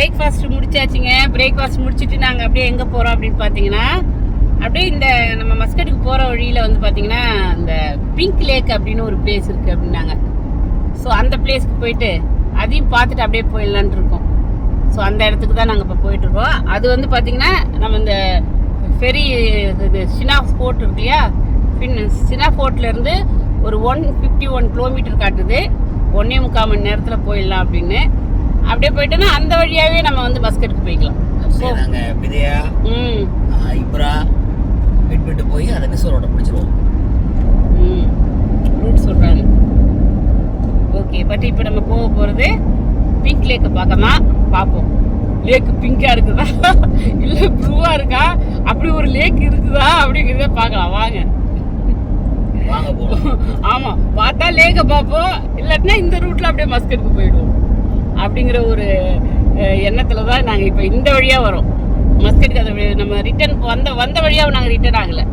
Breakfast முடிச்சாச்சுங்க. Breakfast முடிச்சுட்டு நாங்கள் அப்படியே எங்கே போகிறோம் அப்படின்னு பார்த்தீங்கன்னா அப்படியே இந்த நம்ம மஸ்கட்டுக்கு போகிற வழியில் வந்து பார்த்தீங்கன்னா இந்த பிங்க் லேக் அப்படின்னு ஒரு பிளேஸ் இருக்குது அப்படின்னாங்க. ஸோ அந்த பிளேஸ்க்கு போயிட்டு அதையும் பார்த்துட்டு அப்படியே போயிடலான் இருக்கோம். ஸோ அந்த இடத்துக்கு தான் நாங்கள் இப்போ போயிட்டுருக்கோம் அது வந்து பார்த்திங்கன்னா நம்ம இந்த ஃபெரி இது சினா ஃபோர்ட் இருக்கு இல்லையா? பின் சினா ஃபோர்ட்லேருந்து ஒரு ஒன் ஃபிஃப்டி ஒன் கிலோமீட்டர் காட்டுது. ஒன்றே முக்கால் மணி நேரத்தில் போயிடலாம் அப்படின்னு. அப்படியே போயிட்டோன்னா அந்த வழியாகவே நம்ம வந்து மஸ்கட்டுக்கு போய்க்கலாம். அப்படியே நாங்க விதையா ம். ஆஹ், இப்ரா விட்டு போய் அதை நெசரோட பிடிச்சிருவோம். ம். ரூட் சொல்கிறாங்க ஓகே பட் இப்போ நம்ம போக போகிறது பிங்க் லேக்கை பார்க்கமா பார்ப்போம். லேக்கு பிங்காக இருக்குதா? இல்லை ப்ளூவாக இருக்கா? அப்படி ஒரு லேக் இருக்குதா? அப்படிங்கிறத பார்க்கலாம். வாங்க. வாங்க போகலாம் ஆமாம் பார்த்தா லேக்கை பார்ப்போம். இல்லாட்டினா இந்த ரூட்டில் அப்படியே மஸ்கட்டுக்கு போயிடுவோம். அப்படிங்கிற ஒரு எண்ணத்தில் தான் நாங்கள் இப்போ இந்த வழியாக வரோம். மஸ்கட்டுக்கு அதை நம்ம ரிட்டர்ன் வந்த வந்த வழியாக நாங்கள் ரிட்டர்ன் ஆகலை.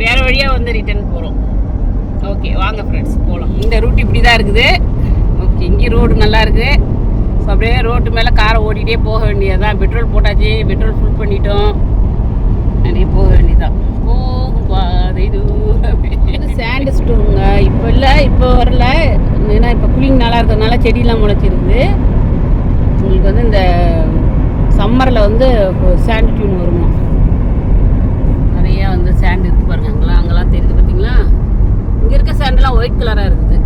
வேறு வழியாக வந்து ரிட்டர்ன் போகிறோம் ஓகே வாங்க ஃப்ரெண்ட்ஸ் போகலாம் இந்த ரூட் இப்படி தான் இருக்குது. ஓகே இங்கே ரோடு நல்லா இருக்குது ஸோ அப்படியே ரோட்டு மேலே காரை ஓட்டிகிட்டே போக வேண்டியதுதான். பெட்ரோல் போட்டாச்சு. பெட்ரோல் ஃபுல் பண்ணிட்டோம். அப்படியே போக வேண்டியதுதான் போகும் பாதை சேண்டு ஸ்டோனுங்க இப்போ இல்லை இப்போ வரல ஏன்னா இப்போ கூலிங் நல்லா இருக்கிறதுனால செடியெலாம் முளைச்சிருக்குது உங்களுக்கு வந்து இந்த சம்மரில் வந்து சாண்ட் டியூன் வருமா? நிறையா வந்து சாண்ட் இருக்குது பாருங்க அங்கெல்லாம் அங்கெல்லாம் தெரியுது பார்த்தீங்களா இங்கே இருக்க சாண்டெல்லாம் ஒயிட் கலராக இருக்குது.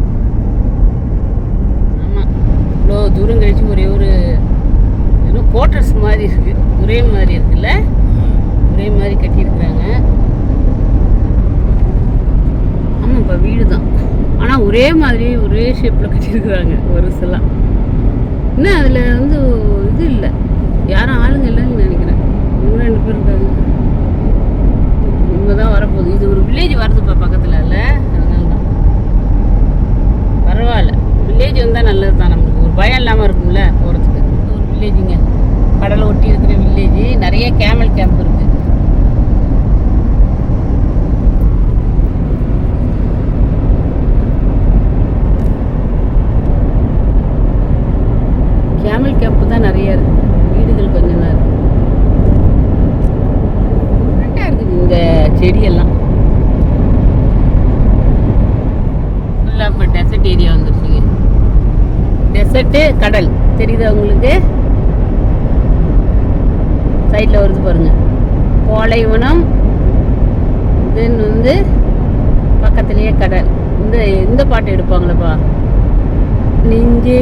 ஆமாம் இவ்வளோ தூரம் கழிச்சு ஒரே ஒரு இன்னும் கோட்டர்ஸ் மாதிரி இருக்குது ஒரே மாதிரி இருக்குல்ல? ஒரே மாதிரி கட்டியிருக்கிறாங்க. ஆமாப்பா வீடு தான் ஆனால் ஒரே மாதிரி ஒரே ஷேப்பில் கட்டியிருக்கிறாங்க வருஷெல்லாம் இன்னும் அதில் வந்து இது இல்லை. யாரும் ஆளுங்க இல்லைன்னு நினைக்கிறேன். இவங்க ரெண்டு பேர் இருக்காங்க. இவங்க தான் வரப்போகுது. இது ஒரு வில்லேஜ் வருதுப்பா பக்கத்தில் இல்லை அதனால தான் பரவாயில்ல. வில்லேஜ் வந்தால் நல்லது தான் நம்மளுக்கு ஒரு பயம் இல்லாமல் இருக்கும்ல போகிறதுக்கு ஒரு வில்லேஜுங்க கடலை ஒட்டி இருக்கிற வில்லேஜ் நிறைய கேமல் கேம்ப் இருக்குது கேமல் கேம்ப் தான் நிறைய இருக்கு வீடுகள் கொஞ்சம் தான் இருக்கு கரெக்டாக இருக்குது இந்த செடியெல்லாம் ஃபுல்லாக இப்போ டெசர்ட் ஏரியா வந்துருச்சுங்க டெசர்ட்டு கடல். தெரியுதா உங்களுக்கு? சைடில் வருது பாருங்க. கோலைவனம் தென் வந்து பக்கத்துலேயே கடல். இந்த இந்த பாட்டு எடுப்பாங்களேப்பா. நெஞ்சே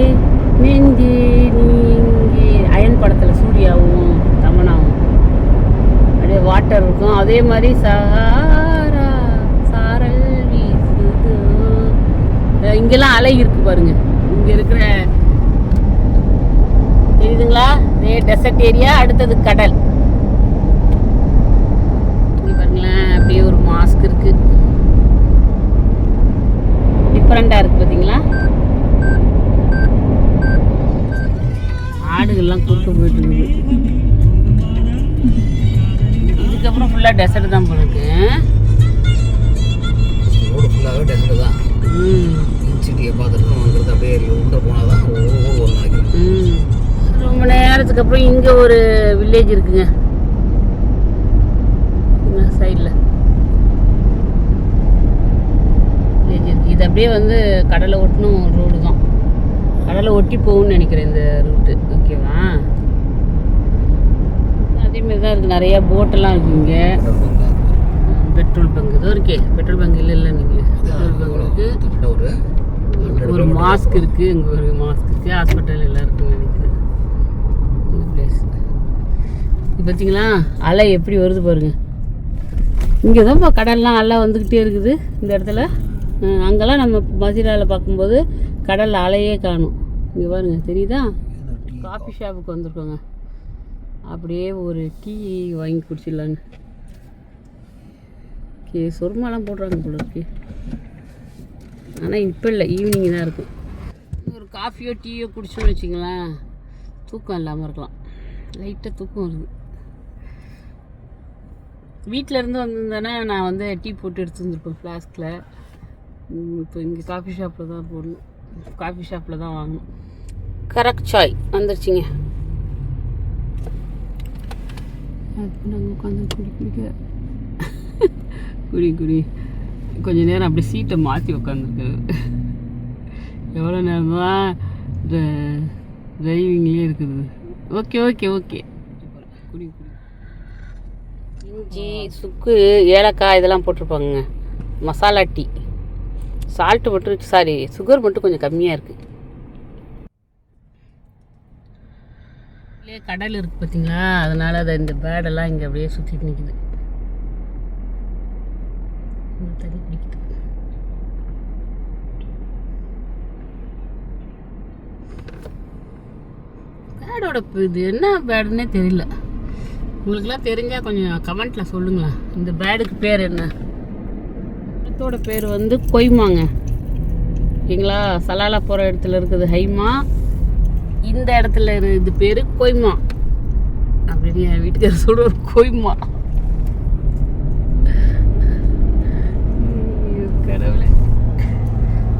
நெஞ்சே நீங்கே. அயன் படத்தில் சூர்யாவும் தமனாவும். அப்படியே வாட்டர் இருக்கும். அதே மாதிரி சஹாரா சாரல் வீசுது. இங்கெல்லாம் அலை இருக்கு பாருங்க. இங்கே இருக்கிற தெரியுதுங்களா டெசர்ட் ஏரியா அடுத்தது கடல் பாருங்களேன் அப்படியே ஒரு மாஸ்க் இருக்கு டிஃப்ரெண்டா இருக்கு பாத்தீங்களா ஆடுகள்லாம் குறுக்க போயிட்டு இருக்குது இதுக்கப்புறம் ஃபுல்லாக டெசர்ட் தான் போல இருக்கு ரோடு ஃபுல்லாகவே டெசர்ட் தான் ம் சிட்டியை பார்த்துட்டு நம்ம அப்படியே உள்ள போனால் தான் ஒவ்வொரு ஒரு நாளைக்கு ம் ரொம்ப நேரத்துக்கு அப்புறம் இங்கே ஒரு வில்லேஜ் இருக்குங்க. சைடில் வில்லேஜ் இருக்கு. இது அப்படியே வந்து கடலை ஒட்டணும் ரோடு தான். கடலை ஒட்டி போகும்னு நினைக்கிறேன் இந்த ரூட்டு ஓகேவா அதேமாரி தான் இருக்குது நிறையா போட்டெல்லாம் இருக்கு இங்கே. Petrol bunk. இதோ இருக்கே. பெட்ரோல் பங்க் இல்லை இல்லை நீங்கள் பெட்ரோல் பங்க் இருக்குது ஒரு ஒரு மாஸ்க் இருக்கு. இங்க ஒரு மாஸ்க் இருக்கு. ஹாஸ்பிட்டல் எல்லாம் இருக்குன்னு நினைக்கிறேன். இந்த பிளேஸ் இது பார்த்தீங்களா அலை எப்படி வருது பாருங்க. இங்கே தான்ப்பா கடல்லாம் அலை வந்துக்கிட்டே இருக்குது இந்த இடத்துல. அங்கெல்லாம் நம்ம மதிராவில் பார்க்கும்போது கடலில் அலையே காணும். இங்கே பாருங்க தெரியுதா? காஃபி ஷாப்புக்கு வந்திருக்கோங்க. அப்படியே ஒரு டீ வாங்கி குடிச்சிடலான்னு. ஓகே சொர்மாலாம் போடுறாங்க போல இருக்கு. ஆனால் இப்போ இல்லை ஈவினிங் தான் இருக்கும். ஒரு காஃபியோ டீயோ குடிச்சோன்னு வச்சுங்களேன் தூக்கம் இல்லாமல் இருக்கலாம். லைட்டாக தூக்கம் வருது. வீட்டிலேருந்து வந்திருந்தேன்னா நான் வந்து டீ போட்டு எடுத்து வந்திருப்பேன் ஃப்ளாஸ்கில் இப்போ இங்கே காஃபி ஷாப்பில் தான் போடணும். காஃபி ஷாப்பில் தான் வாங்கணும். கரெக்ட் சாய் வந்துருச்சுங்க. நாங்கள் உட்காந்து குடி குடிக்க. குடி குடி. கொஞ்ச நேரம் அப்படியே சீட்டை மாற்றி உட்காந்துருக்கு எவ்வளோ நேரம் தான் இந்த டிரைவிங்லேயே இருக்குது. ஓகே ஓகே ஓகே இஞ்சி சுக்கு ஏலக்காய் இதெல்லாம் போட்டிருப்பாங்க மசாலா டீ. சால்ட்டு மட்டும் சாரி சுகர் மட்டும் கொஞ்சம் கம்மியாக இருக்குது கடல் இருக்குது பார்த்தீங்களா அதனால் அதை இந்த பேடெல்லாம் இங்கே அப்படியே சுற்றிட்டு நிற்குது தண்ணி குடிக்குது பேடோட இது? என்ன பேடுன்னே தெரியல. உங்களுக்குலாம் தெரிஞ்சால் கொஞ்சம் கமெண்ட்டில் சொல்லுங்களேன். இந்த பேடுக்கு பேர் என்ன? இடத்தோட பேர் வந்து கொய்மாங்க. ஓகேங்களா? சலாலா போகிற இடத்துல இருக்குது ஹைமா. இந்த இடத்துல இது பேர் கொய்மா. அப்படின்னு என் வீட்டுக்காரர் சொல்லுவார் கொய்மா. கடவுளே.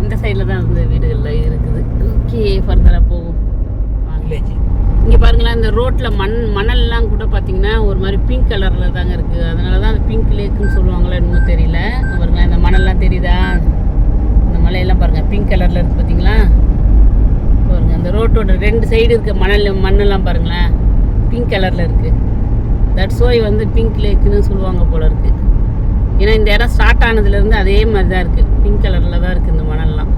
இந்த சைடில் தான் அந்த வீடுகளில் இருக்குது ஓகே ஃபர்தராக போவோம் வாங்க வில்லேஜ் இங்கே பாருங்களேன் இந்த ரோட்டில் மண் மணல்லாம் கூட பார்த்தீங்கன்னா ஒரு மாதிரி பிங்க் கலரில் தாங்க இருக்குது அதனால தான் அந்த பிங்க் லேக்குன்னு சொல்லுவாங்களோ என்னமோ தெரியல. இங்க பாருங்களேன் இந்த மணல்லாம் தெரியுதா? இந்த மலையெல்லாம் பாருங்கள் பிங்க் கலரில் இருக்குது பார்த்தீங்களா பாருங்க அந்த ரோட்டோட ரெண்டு சைடு இருக்க மணல் மண்ணெல்லாம் பாருங்களேன் பிங்க் கலரில் இருக்குது தட்ஸ் ஓய் வந்து பிங்க் லேக்குன்னு சொல்லுவாங்க போல இருக்குது ஏன்னா இந்த இடம் ஸ்டார்ட் ஆனதுலேருந்து அதே மாதிரி தான் இருக்குது பிங்க் கலரில் தான் இருக்குது இந்த மணல்லாம்.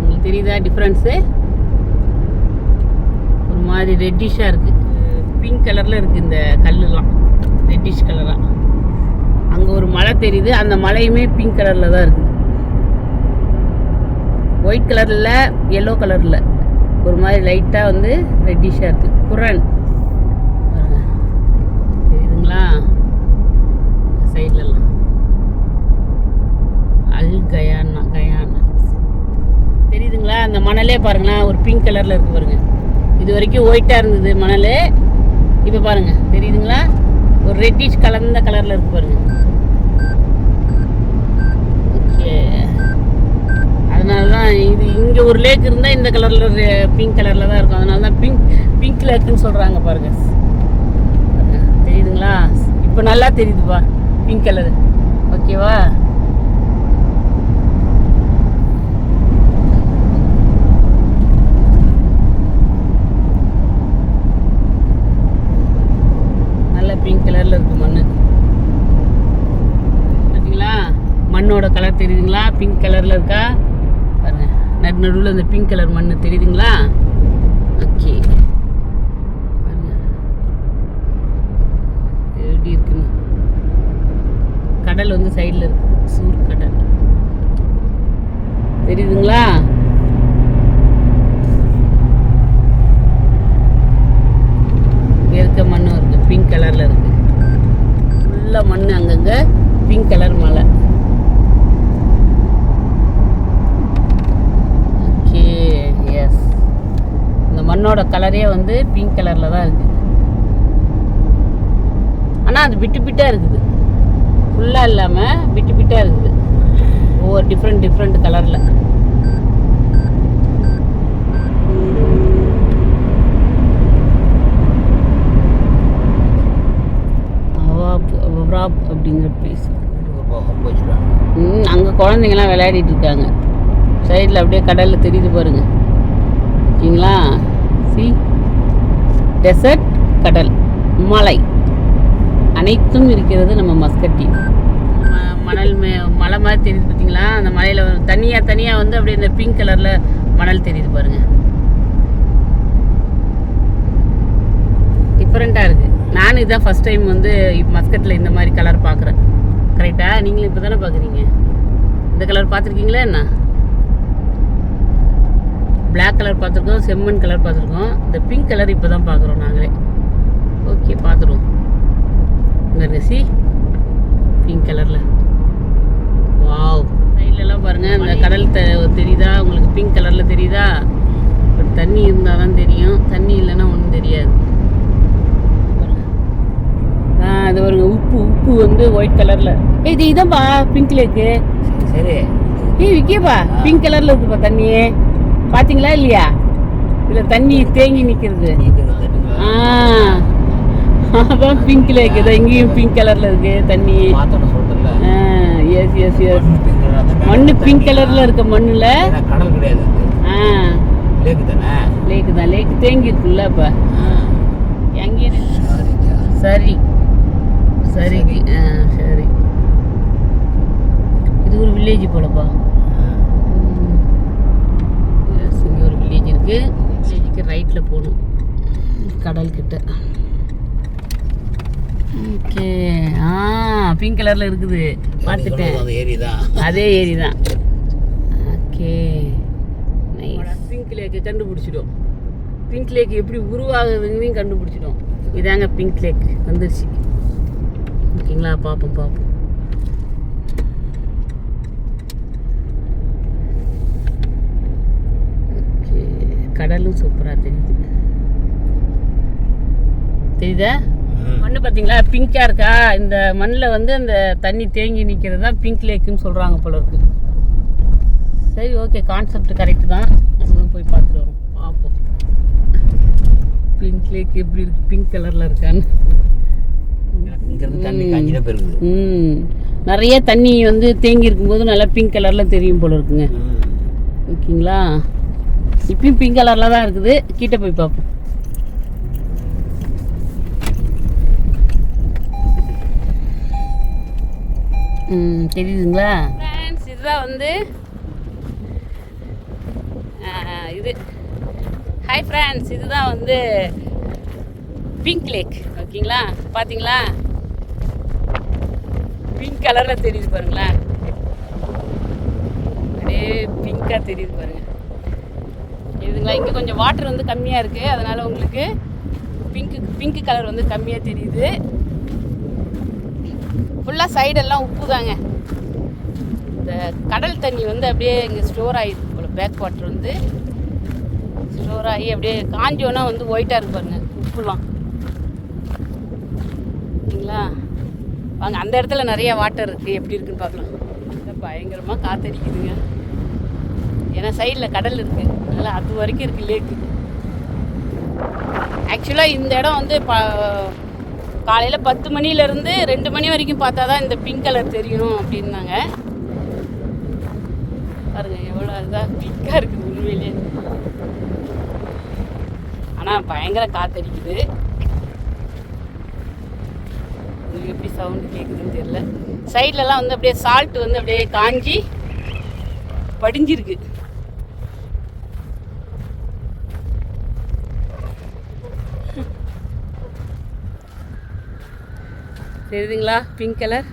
உங்களுக்கு தெரியுதா டிஃப்ரென்ஸு மாதிரி ரெட்டிஷாக இருக்குது பிங்க் கலரில் இருக்குது இந்த கல்லுலாம். ரெட்டிஷ் கலராக அங்கே ஒரு மலை தெரியுது. அந்த மலையுமே பிங்க் கலரில் தான் இருக்குது ஒயிட் கலரில் எல்லோ கலரில் ஒரு மாதிரி லைட்டாக வந்து ரெட்டிஷாக இருக்குது குரன் பாருங்க. தெரியுதுங்களா? சைட்லலாம் அல் கயானா கயானா. தெரியுதுங்களா? அந்த மணலே பாருங்களேன். ஒரு பிங்க் கலரில் இருக்குது பாருங்கள் இது வரைக்கும் ஒயிட்டாக இருந்தது மணல். இப்போ பாருங்கள் தெரியுதுங்களா? ஒரு ரெட்டிஷ் கலந்த கலரில் இருக்கு பாருங்க. ஓகே அதனால தான் இது இங்கே ஒரு லேக் இருந்தால் இந்த கலரில் பிங்க் கலரில் தான் இருக்கும். அதனால தான் பிங்க் பிங்க் லேக்குன்னு சொல்கிறாங்க பாருங்கள் பாருங்க, தெரியுதுங்களா? இப்போ நல்லா தெரியுதுப்பா பிங்க் கலரு ஓகேவா நல்ல பிங்க் கலரில் இருக்கு மண் பார்த்தீங்களா மண்ணோட கலர் தெரியுதுங்களா? பிங்க் கலரில் இருக்கா? பாருங்க. நடு நடுவில் இந்த பிங்க் கலர் மண் தெரியுதுங்களா? ஓகே எப்படி இருக்குன்னு. கடல் வந்து சைடில் இருக்குது. சூர் கடல். தெரியுதுங்களா? இருக்க மண்ணும் இருக்கு. பிங்க் கலரில் இருக்கு. ஃபுல்லாக மண் அங்கங்கே. பிங்க் கலர் மலை ஓகே எஸ் இந்த மண்ணோட கலரே வந்து பிங்க் கலரில் தான் இருக்குது. ஆனால் அது விட்டு பிட்டாக இருக்குது. ஃபுல்லாக இல்லாமல் விட்டு பிட்டாக இருக்குது. ஒவ்வொரு டிஃப்ரெண்ட் டிஃப்ரெண்ட் கலரில் அவாப் அப்படிங்கிற பிளேஸ் ம் அங்கே குழந்தைங்கலாம் விளையாடிட்டு இருக்காங்க. சைடில் அப்படியே கடலில் தெரியுது பாருங்க. ஓகேங்களா? டெசர்ட் கடல் மலை. அனைத்தும் இருக்கிறது நம்ம மஸ்கட்டி மணல் மே மலை மாதிரி தெரியுது பார்த்தீங்களா அந்த மலையில் தனியாக தனியாக வந்து அப்படியே இந்த பிங்க் கலரில் மணல் தெரியுது பாருங்க. டிஃப்ரெண்ட்டாக இருக்குது நானும் இதான் ஃபஸ்ட் டைம் வந்து மஸ்கட்டில் இந்த மாதிரி கலர் பார்க்குறேன் கரெக்டாக நீங்களும் இப்போ தானே பார்க்குறீங்க இந்த கலர் பார்த்துருக்கீங்களா என்ன? Black கலர் பார்த்துருக்கோம் செம்மண் கலர் பார்த்துருக்கோம். இந்த பிங்க் கலர் இப்போ தான் பார்க்குறோம் நாங்களே. ஓகே பார்த்துருவோம் இங்கே சி பிங்க் கலரில் வாவ் சைட்லலாம் பாருங்கள் அந்த கடல் த தெரியுதா? உங்களுக்கு பிங்க் கலரில் தெரியுதா? தண்ணி இருந்தால் தான் தெரியும். தண்ணி இல்லைன்னா ஒன்றும் தெரியாது. அது பாருங்க உப்பு உப்பு வந்து ஒயிட் கலரில் ஏய் இது இதான்ப்பா பிங்க் லேக்கு சரி ஏய் விக்கியப்பா பிங்க் கலரில் இருக்குப்பா தண்ணி பார்த்தீங்களா இல்லையா? இதில் தண்ணி தேங்கி நிற்கிறது ஆ. அதான் பிங்க் லேக் இதான் இங்கேயும் பிங்க் கலர்ல இருக்கு தண்ணி. எஸ் எஸ் எஸ் மண்ணு பிங்க் கலர்ல இருக்க மண்ணுல? கடல் கிடையாது ஆ. லேக்கு தானே? லேக்கு தான். லேக் தேங்கி இருக்குல்ல எங்கேயும் சரிங்க. சரி. சரி. ஆ சரி. இது ஒரு வில்லேஜ் போலப்பா எஸ் இங்கே ஒரு வில்லேஜ் இருக்கு. வில்லேஜுக்கு ரைட்டில் போகணும். கடல் கிட்ட ஓகே. ஆ பிங்க் கலரில் இருக்குது. பார்த்துட்டேன். ஏரி தான் அதே ஏரி தான் ஓகே பிங்க் லேக்கு கண்டுபிடிச்சிடும் பிங்க் லேக் எப்படி உருவாகுதுங்களையும் கண்டுபிடிச்சிடும் இதாங்க பிங்க் லேக் வந்துருச்சு. ஓகேங்களா? பார்ப்போம் பார்ப்போம் ஓகே கடலும் சூப்பராக தெரியுது. தெரியுதா? மண்ணு பார்த்தீங்களா பிங்காக இருக்கா? இந்த மண்ணில் வந்து அந்த தண்ணி தேங்கி நிற்கிறது தான் பிங்க் லேக்குன்னு சொல்கிறாங்க போல இருக்கு. சரி ஓகே கான்செப்ட் கரெக்டு தான். நம்மளும் போய் பார்த்துட்டு வரோம். பார்ப்போம். பிங்க் லேக் எப்படி இருக்கு? பிங்க் கலரில் இருக்கான்னு. ம். நிறைய தண்ணி வந்து தேங்கி இருக்கும்போது நல்லா பிங்க் கலரில் தெரியும் போல இருக்குங்க. ஓகேங்களா? இப்பயும் பிங்க் கலரில் தான் இருக்குது. கிட்ட போய் பார்ப்போம் ம் தெரியுதுங்களா? இதுதான் வந்து இது. ஹாய் ஃப்ரெண்ட்ஸ் இதுதான் வந்து பிங்க் லேக் ஓகேங்களா? பார்த்தீங்களா பிங்க் கலரில் தெரியுது பாருங்களேன். அப்படியே பிங்காக தெரியுது பாருங்கள் இதுங்களா? இங்கே கொஞ்சம் வாட்டர் வந்து கம்மியாக இருக்குது அதனால் உங்களுக்கு பிங்க்கு பிங்க் கலர் வந்து கம்மியாக தெரியுது. ஃபுல்லாக சைடெல்லாம் உப்பு தாங்க. இந்த கடல் தண்ணி வந்து அப்படியே இங்கே ஸ்டோர் ஆகிருக்கு போல் பேக் வாட்டர் வந்து. ஸ்டோர் ஆகி அப்படியே காஞ்சோன்னா வந்து ஒயிட்டாக இருக்கு பாருங்க உப்புலாம். சரிங்களா? வாங்க அந்த இடத்துல நிறைய வாட்டர் இருக்குது எப்படி இருக்குன்னு பார்க்கலாம். பயங்கரமாக காத்தடிக்குதுங்க. ஏன்னா சைடில் கடல் இருக்குது அதனால் அது வரைக்கும் இருக்குது லேக்கு ஆக்சுவலாக இந்த இடம் வந்து ப காலையில் பத்து மணிலேருந்து ரெண்டு மணி வரைக்கும் பார்த்தா தான் இந்த பிங்க் கலர் தெரியணும் அப்படின்னாங்க. பாருங்க எவ்வளோ அதுதான் பிங்காக இருக்குது உண்மையிலே ஆனால் பயங்கர காத்தடிக்குது. உங்களுக்கு எப்படி சவுண்டு கேட்குதுன்னு தெரியல. சைட்லலாம் வந்து அப்படியே சால்ட் வந்து அப்படியே காஞ்சி படிஞ்சிருக்கு. தெரியுதுங்களா? பிங்க் கலர்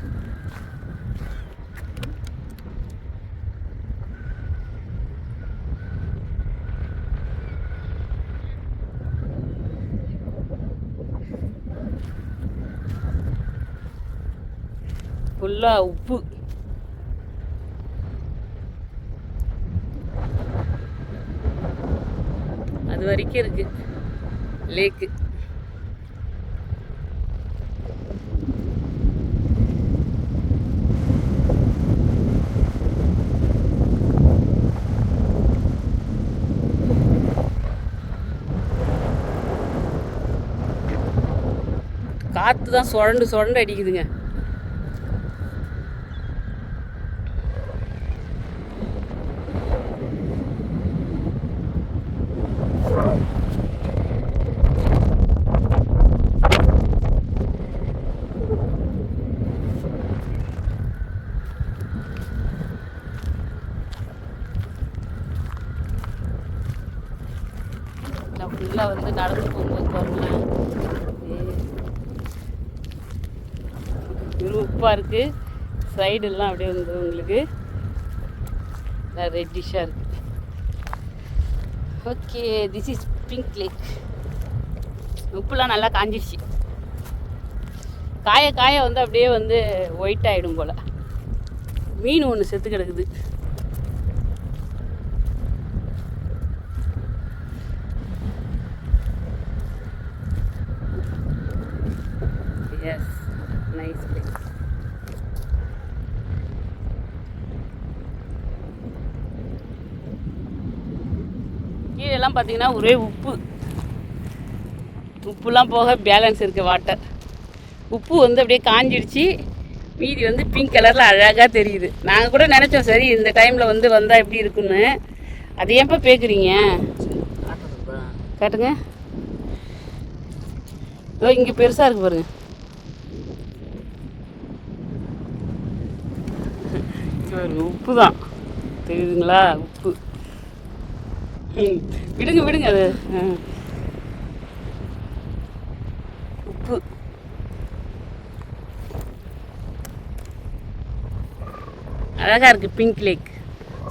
ஃபுல்லாக உப்பு. அது வரைக்கும் இருக்கு. லேக்கு காற்று தான் சுழண்டு சுழண்டு அடிக்குதுங்க ஃபுல்லாக வந்து நடந்து போகும்போது பாருங்களேன் இது இருக்குது சைடெல்லாம் அப்படியே வந்து உங்களுக்கு ரெட்டிஷாக இருக்குது okay this is pink lake உப்புலாம் நல்லா காஞ்சிடுச்சு காய காய வந்து அப்படியே வந்து ஒயிட் ஆகிடும் போல். மீன் ஒன்று செத்து கிடக்குது எஸ் நைஸ் பிளேஸ் கீழெல்லாம் பார்த்தீங்கன்னா ஒரே உப்பு. உப்புலாம் போக பேலன்ஸ் இருக்குது வாட்டர் உப்பு வந்து அப்படியே காஞ்சிடுச்சு. மீதி வந்து பிங்க் கலரில் அழகாக தெரியுது. நாங்கள் கூட நினச்சோம் சரி இந்த டைமில் வந்து வந்தால் எப்படி இருக்குன்னு. அது ஏன்ப்பா பேக்குறீங்க? காட்டுங்க. ஓ இங்கே பெருசாக இருக்கு பாருங்க. உப்பு தான் தெரியுதுங்களா? உப்பு. விடுங்க விடுங்க அது. ஆ. உப்பு. அழகா இருக்கு பிங்க் லேக்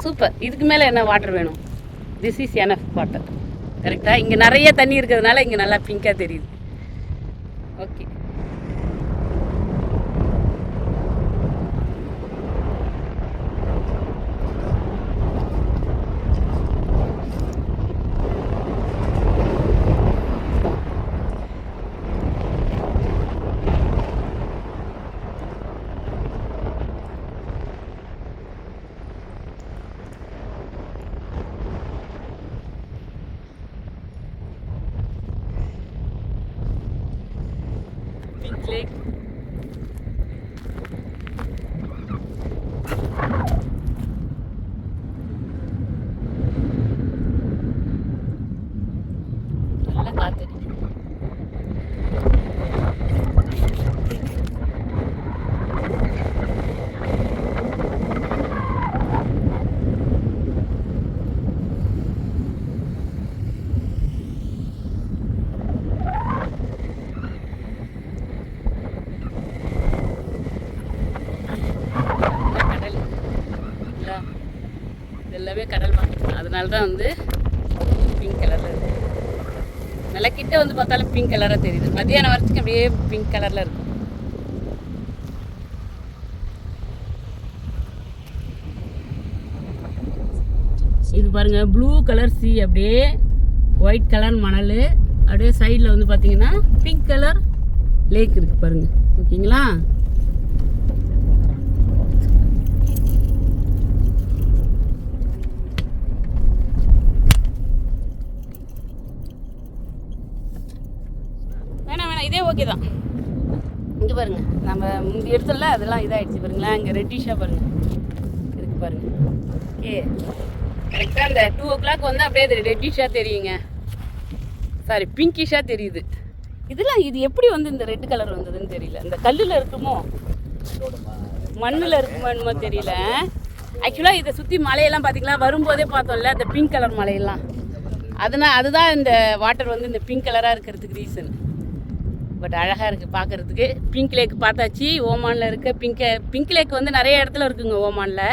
சூப்பர் இதுக்கு மேலே என்ன வாட்டர் வேணும்? திஸ் இஸ் எனஃப் வாட்டர் கரெக்டாக இங்கே நிறைய தண்ணி இருக்கிறதுனால இங்கே நல்லா பிங்காக தெரியுது. ஓகே பிங்க் லேக் நல்ல காத்தடிக்குது கடல் இல்லா? இது எல்லாமே கடல் தான் அதனால தான் வந்து பிங்க் கலரில் இருக்கு. நல்லா கிட்ட வந்து பார்த்தாலும் பிங்க் கலராக தெரியுது. மத்தியானம் வரைக்கும் அப்படியே பிங்க் கலரில் இருக்கும். இது பாருங்க ப்ளூ கலர் சி அப்படியே ஒயிட் கலர் மணல். அப்படியே சைடில் வந்து பார்த்தீங்கன்னா பிங்க் கலர் லேக் இருக்குது பாருங்க. ஓகேங்களா வேணாம் வேணாம் இதே ஓகே தான் இங்கே பாருங்க நம்ம எடுத்தல அதெல்லாம் இதாகிடுச்சு பாருங்களேன். இங்கே ரெட்டிஷாக பாருங்கள் இருக்கு பாருங்க. ஏ கரெக்டாக அந்த டூ ஓ கிளாக் வந்து அப்படியே அது ரெட்டிஷாக தெரியுங்க. சாரி பிங்கிஷாக தெரியுது. இதெல்லாம் இது எப்படி வந்து இந்த ரெட் கலர் வந்ததுன்னு தெரியல. இந்த கல்லில் இருக்குமோ? மண்ணில் இருக்குமோ என்னமோ தெரியல. ஆக்சுவலாக இதை சுற்றி மலையெல்லாம் பார்த்தீங்களா வரும்போதே பார்த்தோம்ல அந்த பிங்க் கலர் மலையெல்லாம். அதனால் அதுதான் இந்த வாட்டர் வந்து இந்த பிங்க் கலராக இருக்கிறதுக்கு ரீசன் பட் அழகாக இருக்குது பார்க்குறதுக்கு பிங்க் லேக் பார்த்தாச்சு. ஓமானில் இருக்க பிங்க் பிங்க் லேக் வந்து நிறைய இடத்துல இருக்குங்க ஓமானில்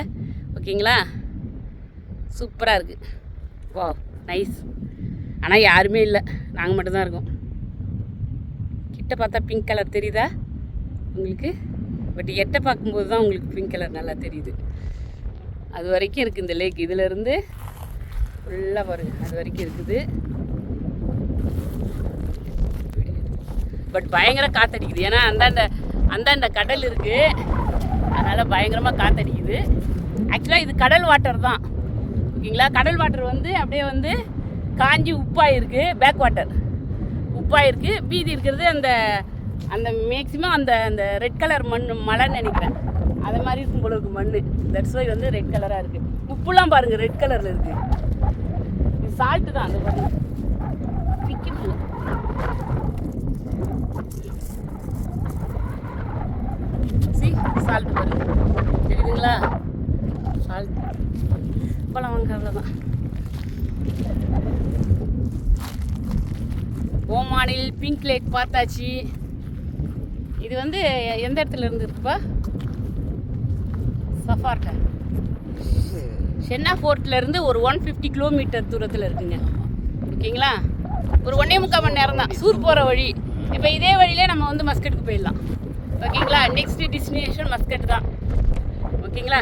ஓகேங்களா? சூப்பராக இருக்குது வா நைஸ் ஆனால் யாருமே இல்லை. நாங்கள் மட்டும்தான் இருக்கோம். கிட்ட பார்த்தா பிங்க் கலர் தெரியுதா? உங்களுக்கு? பட் எட்ட பார்க்கும்போது தான் உங்களுக்கு பிங்க் கலர் நல்லா தெரியுது. அது வரைக்கும் இருக்குது இந்த லேக் இதிலேருந்து ஃபுல்லாக பாருங்க அது வரைக்கும் இருக்குது. பட் பயங்கர காத்தடிக்குது. ஏன்னா அந்தாண்ட அந்தாண்ட கடல் இருக்குது அதனால் பயங்கரமாக காத்தடிக்குது. ஆக்சுவலாக இது கடல் வாட்டர் தான். ஓகேங்களா? கடல் வாட்டர் வந்து அப்படியே வந்து காஞ்சி உப்பாயிருக்கு பேக் வாட்டர் உப்பாயிருக்கு. மீதி இருக்கிறது அந்த அந்த மேக்ஸிமம் அந்த அந்த ரெட் கலர் மண் மழைன்னு நினைக்கிறேன். அது மாதிரி இருக்கும் போல இருக்கு மண் தட்ஸ் வை வந்து ரெட் கலராக இருக்குது உப்புலாம் பாருங்கள் ரெட் கலரில் இருக்குது இது சால்ட்டு தான் அந்த பாருங்க. பிக்கிட்டு சி சால்ட் பாருங்க தெரியுதுங்களா? சால்ட் பழம் வாங்க அவ்வளோதான் ஓமானில் பிங்க் லேக் பார்த்தாச்சு. இது வந்து எந்த இடத்துல இருந்து இருக்குப்பா சஃபார்ட்டா. சென்னா ஃபோர்ட்லேருந்து ஒரு ஒன் ஃபிஃப்டி கிலோமீட்டர் தூரத்தில் இருக்குங்க. ஓகேங்களா? ஒரு ஒன்றே முக்கால் மணி நேரம் தான் சூர் போகிற வழி. இப்போ இதே வழியிலே நம்ம வந்து மஸ்கட்டுக்கு போயிடலாம். ஓகேங்களா? நெக்ஸ்ட் டெஸ்டினேஷன் மஸ்கட் தான். ஓகேங்களா?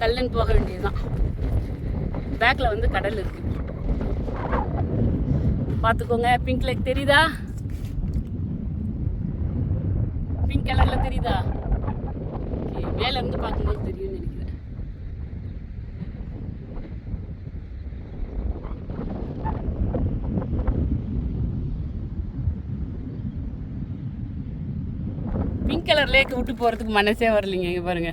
சல்லுன்னு போக வேண்டியதுதான். பேக்கில் வந்து கடல் இருக்குது பார்த்துக்கோங்க. பிங்க் லேக் தெரியுதா? பிங்க் கலரில் தெரியுதா? மேலேருந்து பார்க்கும்போது தெரியும் லேக் விட்டு போகிறதுக்கு மனசே வரலைங்க. இங்கே பாருங்க.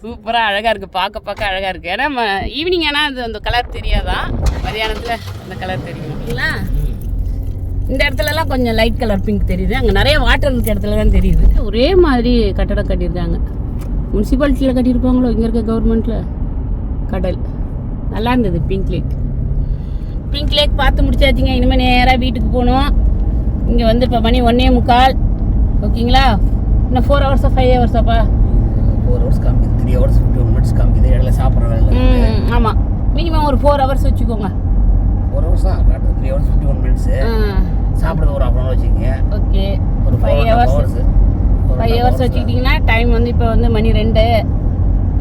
சூப்பராக அழகாக இருக்குது பார்க்க பார்க்க அழகாக இருக்குது ஏன்னா ஈவினிங் ஆனால் அது அந்த கலர் தெரியாதான் மதியானத்தில் அந்த கலர் தெரியும். இல்லைங்களா இந்த இடத்துலலாம் கொஞ்சம் லைட் கலர் பிங்க் தெரியுது. அங்கே நிறைய வாட்டர் இருக்க இடத்துல தான் தெரியுது ஒரே மாதிரி கட்டடம் கட்டியிருக்காங்க. முனிசிபாலிட்டியில் கட்டியிருப்பாங்களோ? இங்கே இருக்க கவர்மெண்ட்டில் கடல். நல்லா இருந்தது பிங்க் லேக் பிங்க் லேக் பார்த்து முடிச்சாச்சுங்க. இனிமேல் நேராக வீட்டுக்கு போகணும். இங்கே வந்து இப்போ மணி ஒன்னே முக்கால். ஓகேங்களா? இன்னும் ஃபோர் ஹவர்ஸா ஃபைவ் ஹவர்ஸாப்பா ஃபோர் ஹவர்ஸ் காமிக்குது three hours fifty one minutes காமிக்குது இடையில சாப்பிட்ற வேலை ஆமாம் மினிமம் ஒரு ஃபோர் ஹவர்ஸ் வச்சுக்கோங்க. ஃபோர் ஹவர்ஸ் தான் three hours fifty one minutes சாப்பிட்றது ஒரு ஹவர் வச்சுக்கோங்க. ஓகே. ஒரு ஃபைவ் ஹவர்ஸ் ஃபைவ் ஹவர்ஸ் வச்சுக்கிட்டிங்கன்னா டைம் வந்து இப்போ வந்து மணி ரெண்டு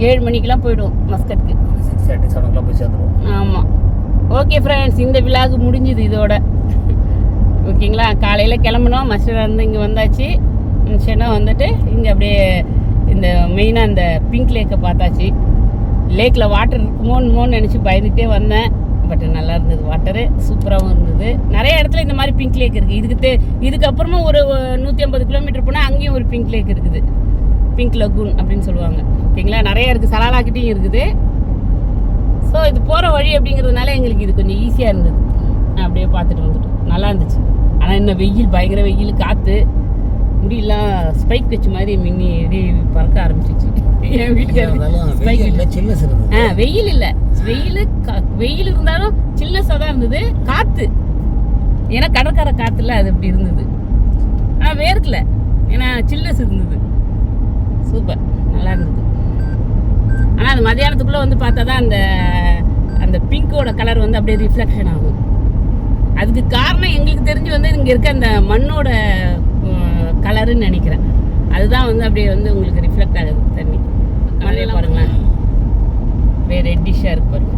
ஏழு மணிக்கெலாம் போயிடும் மஸ்கட்க்கு சிக்ஸ் தேர்ட்டி செவன் ஓ போய் சேர்ந்துருவோம் ஆமாம் ஓகே ஃப்ரெண்ட்ஸ் இந்த விழாக்கு முடிஞ்சுது இதோட. ஓகேங்களா காலையில் கிளம்புனோம் மஸ்டர் வந்து இங்கே வந்தாச்சு. சென்னா வந்துட்டு இங்கே அப்படியே இந்த மெயினாக இந்த பிங்க் லேக்கை பார்த்தாச்சு. லேக்கில் வாட்டர் இருக்குமோன்னு நினச்சி பயந்துகிட்டே வந்தேன். பட் நல்லா இருந்தது வாட்டரு சூப்பராகவும் இருந்தது. நிறைய இடத்துல இந்த மாதிரி பிங்க் லேக் இருக்குது இதுக்கு தே இதுக்கப்புறமா ஒரு நூற்றி ஐம்பது கிலோமீட்டர் போனால் அங்கேயும் ஒரு பிங்க் லேக் இருக்குது. பிங்க் லகூன் அப்படின்னு சொல்லுவாங்க. ஓகேங்களா? நிறைய இருக்குது சலாலாக்கிட்டையும் இருக்குது. ஸோ இது போகிற வழி அப்படிங்கிறதுனால எங்களுக்கு இது கொஞ்சம் ஈஸியாக இருந்தது. அப்படியே பார்த்துட்டு வந்துட்டோம். நல்லா இருந்துச்சு. ஆனால் இன்னும் வெயில் பயங்கர வெயில் காற்று முடியெல்லாம் ஸ்பைக் வச்ச மாதிரி மின்னி இப்படி பறக்க ஆரம்பிச்சிச்சு. என் வீட்டுக்காரர். ஆ வெயில் இல்லை. வெயில் வெயில் இருந்தாலும் சில்னஸாக தான் இருந்தது. காற்று ஏன்னா கடற்கரை காற்றுல அது அப்படி இருந்தது. ஆனால் வேர்க்கல. ஏன்னா சில்னஸ் இருந்தது. சூப்பர் நல்லா இருந்தது. ஆனால் அந்த மதியானத்துக்குள்ளே வந்து பார்த்தா தான் அந்த அந்த பிங்கோட கலர் வந்து அப்படியே ரிஃப்ளெக்ஷன் ஆகும். அதுக்கு காரணம் எங்களுக்கு தெரிஞ்சு வந்து இங்கே இருக்க அந்த மண்ணோட கலருன்னு நினைக்கிறேன். அதுதான் வந்து அப்படியே வந்து உங்களுக்கு ரிஃப்ளெக்ட் ஆகுது தண்ணி. மழையை பாருங்களேன் அப்படியே ரெட்டிஷாக இருக்கு பாருங்க.